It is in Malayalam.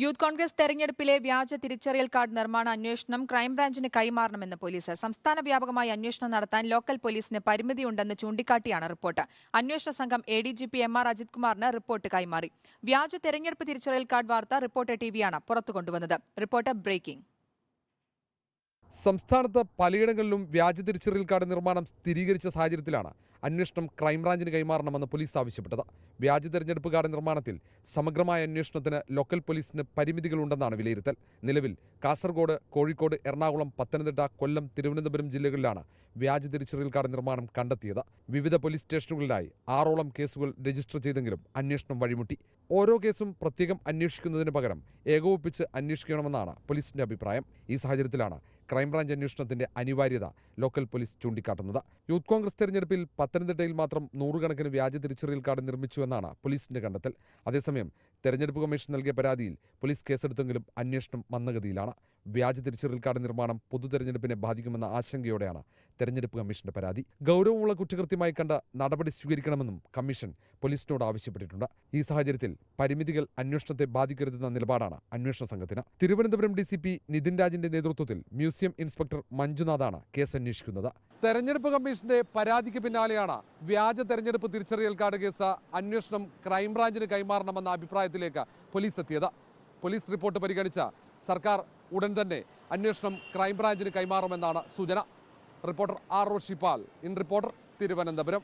യൂത്ത് കോൺഗ്രസ് തെരഞ്ഞെടുപ്പിലെ വ്യാജ തിരിച്ചറിയൽ കാർഡ് നിർമ്മാണ അന്വേഷണം ക്രൈംബ്രാഞ്ചിന് കൈമാറണമെന്ന് പോലീസ്. സംസ്ഥാന വ്യാപകമായി അന്വേഷണം നടത്താൻ ലോക്കൽ പോലീസിന് പരിമിതിയുണ്ടെന്ന് ചൂണ്ടിക്കാട്ടിയാണ് റിപ്പോർട്ട്. അന്വേഷണ സംഘം A D G P M R Ajith കുമാറിന് റിപ്പോർട്ട് കൈമാറി. വ്യാജ തെരഞ്ഞെടുപ്പ് തിരിച്ചറിയൽ കാർഡ് വാർത്ത റിപ്പോർട്ടർ ടിവിയാണ് പുറത്തു കൊണ്ടുവന്നത്. Reporter breaking. സംസ്ഥാനത്ത് പലയിടങ്ങളിലും വ്യാജ തിരിച്ചറിയൽ കാർഡ് നിർമ്മാണം സ്ഥിരീകരിച്ച സാഹചര്യത്തിലാണ്. അന്വേഷണം ക്രൈംബ്രാഞ്ചിന് കൈമാറണമെന്ന് പോലീസ് ആവശ്യപ്പെട്ടത്. വ്യാജ തെരഞ്ഞെടുപ്പ് കാർഡ് നിർമ്മാണത്തിൽ സമഗ്രമായ അന്വേഷണത്തിന് ലോക്കൽ പോലീസിന് പരിമിതികളുണ്ടെന്നാണ് വിലയിരുത്തൽ. നിലവിൽ കാസർഗോഡ് കോഴിക്കോട് എറണാകുളം പത്തനംതിട്ട കൊല്ലം തിരുവനന്തപുരം ജില്ലകളിലാണ് വ്യാജ തിരിച്ചറിയൽ കാർഡ് നിർമ്മാണം കണ്ടെത്തിയത്. വിവിധ പോലീസ് സ്റ്റേഷനുകളിലായി ആറോളം കേസുകൾ രജിസ്റ്റർ ചെയ്തെങ്കിലും അന്വേഷണം വഴിമുട്ടി. ഓരോ കേസും പ്രത്യേകം അന്വേഷിക്കുന്നതിന് പകരം ഏകോപിപ്പിച്ച് അന്വേഷിക്കണമെന്നാണ് പോലീസിന്റെ അഭിപ്രായം. ഈ സാഹചര്യത്തിലാണ് ക്രൈംബ്രാഞ്ച് അന്വേഷണത്തിന്റെ അനിവാര്യത ലോക്കൽ പോലീസ് ചൂണ്ടിക്കാട്ടുന്നത്. യൂത്ത് കോൺഗ്രസ് തെരഞ്ഞെടുപ്പിൽ പത്തനംതിട്ടയിൽ മാത്രം നൂറുകണക്കിന് വ്യാജ തിരിച്ചറിയൽ കാർഡ് നിർമ്മിച്ചു എന്നാണ് പോലീസിന്റെ കണ്ടെത്തൽ. അതേസമയം തെരഞ്ഞെടുപ്പ് കമ്മീഷൻ നൽകിയ പരാതിയിൽ പോലീസ് കേസെടുത്തെങ്കിലും അന്വേഷണം മന്ദഗതിയിലാണ് വ്യാജ തിരിച്ചറിയൽ കാർഡ് നിർമ്മാണം പൊതു തെരഞ്ഞെടുപ്പിനെ ബാധിക്കുമെന്ന ആശങ്കയോടെയാണ് തെരഞ്ഞെടുപ്പ് കമ്മീഷന്റെ പരാതി. ഗൗരവമുള്ള കുറ്റകൃത്യമായി കണ്ട് നടപടി സ്വീകരിക്കണമെന്നും കമ്മീഷൻ പോലീസിനോട് ആവശ്യപ്പെട്ടിട്ടുണ്ട്. ഈ സാഹചര്യത്തിൽ പരിമിതികൾ അന്വേഷണത്തെ ബാധിക്കരുതെന്ന നിലപാടാണ് അന്വേഷണ സംഘത്തിന്. Thiruvananthapuram D C P Nithin രാജിന്റെ നേതൃത്വത്തിൽ മ്യൂസിയം ഇൻസ്പെക്ടർ മഞ്ജുനാഥാണ് കേസ് അന്വേഷിക്കുന്നത് തെരഞ്ഞെടുപ്പ് കമ്മീഷന്റെ പരാതിക്ക് പിന്നാലെയാണ് വ്യാജ തെരഞ്ഞെടുപ്പ് തിരിച്ചറിയൽ കാർഡ് കേസ് അന്വേഷണം ക്രൈംബ്രാഞ്ചിന് കൈമാറണമെന്ന അഭിപ്രായത്തിലേക്ക് പോലീസ് എത്തിയത്. പോലീസ് റിപ്പോർട്ട് പരിഗണിച്ച സർക്കാർ ഉടൻ തന്നെ അന്വേഷണം ക്രൈംബ്രാഞ്ചിന് കൈമാറുമെന്നാണ് സൂചന. Reporter R Roshipal. In reporter Thiruvananthapuram.